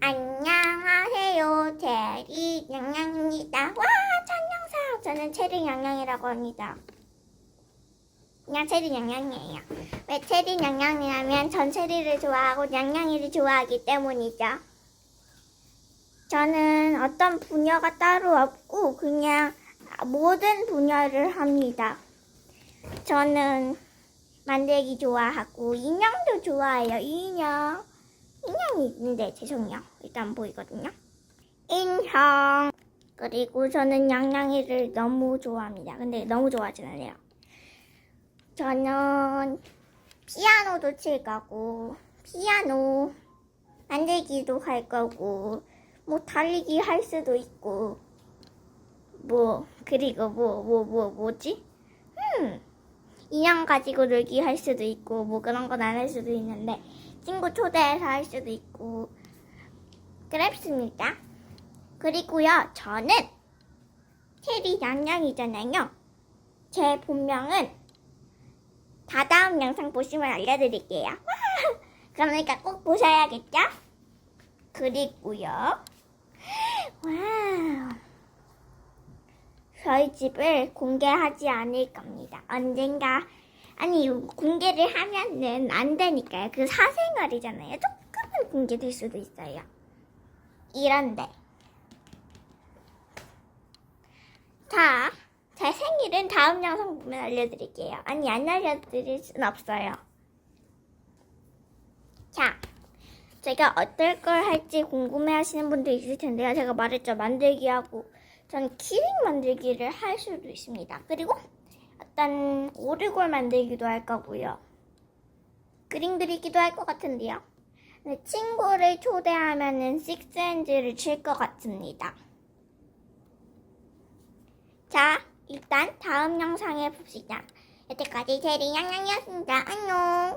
안녕하세요. 체리 양양입니다. 와, 천영상. 저는 체리 양양이라고 합니다. 그냥 체리 양양이에요. 왜 체리 양양이냐면 전 체리를 좋아하고 양양이를 좋아하기 때문이죠. 저는 어떤 분야가 따로 없고 그냥 모든 분야를 합니다. 저는 만들기 좋아하고 인형도 좋아해요. 인형. 인형이 있는데 죄송해요. 일단 안 보이거든요. 인형. 그리고 저는 양양이를 너무 좋아합니다. 근데 너무 좋아하진 않아요. 저는 피아노도 칠 거고 피아노 만들기도 할 거고 뭐 달리기 할 수도 있고 뭐 그리고 뭐 뭐 뭐 뭐, 지 음. 인형 가지고 놀기 할 수도 있고 뭐 그런 건 안 할 수도 있는데 친구 초대해서 할 수도 있고 그렇습니다. 그리고요 저는 체리 양양이잖아요. 제 본명은 다다음 영상 보시면 알려드릴게요. 그러니까 꼭 보셔야겠죠? 그리고요 와우 저희 집을 공개하지 않을 겁니다. 언젠가 아니 공개를 하면은 안 되니까요. 그 사생활이잖아요. 조금은 공개될 수도 있어요. 이런데 자, 제 생일은 다음 영상 보면 알려드릴게요. 아니 안 알려드릴 순 없어요. 자, 제가 어떨 걸 할지 궁금해하시는 분도 있을 텐데요. 제가 말했죠 만들기 하고 전 키링 만들기를 할 수도 있습니다. 그리고 어떤 오르골 만들기도 할 거고요. 그림 그리기도 할 것 같은데요. 친구를 초대하면은 식스엔즈를 칠 것 같습니다. 자, 일단 다음 영상에 봅시다. 여태까지 제리 양양이었습니다. 안녕.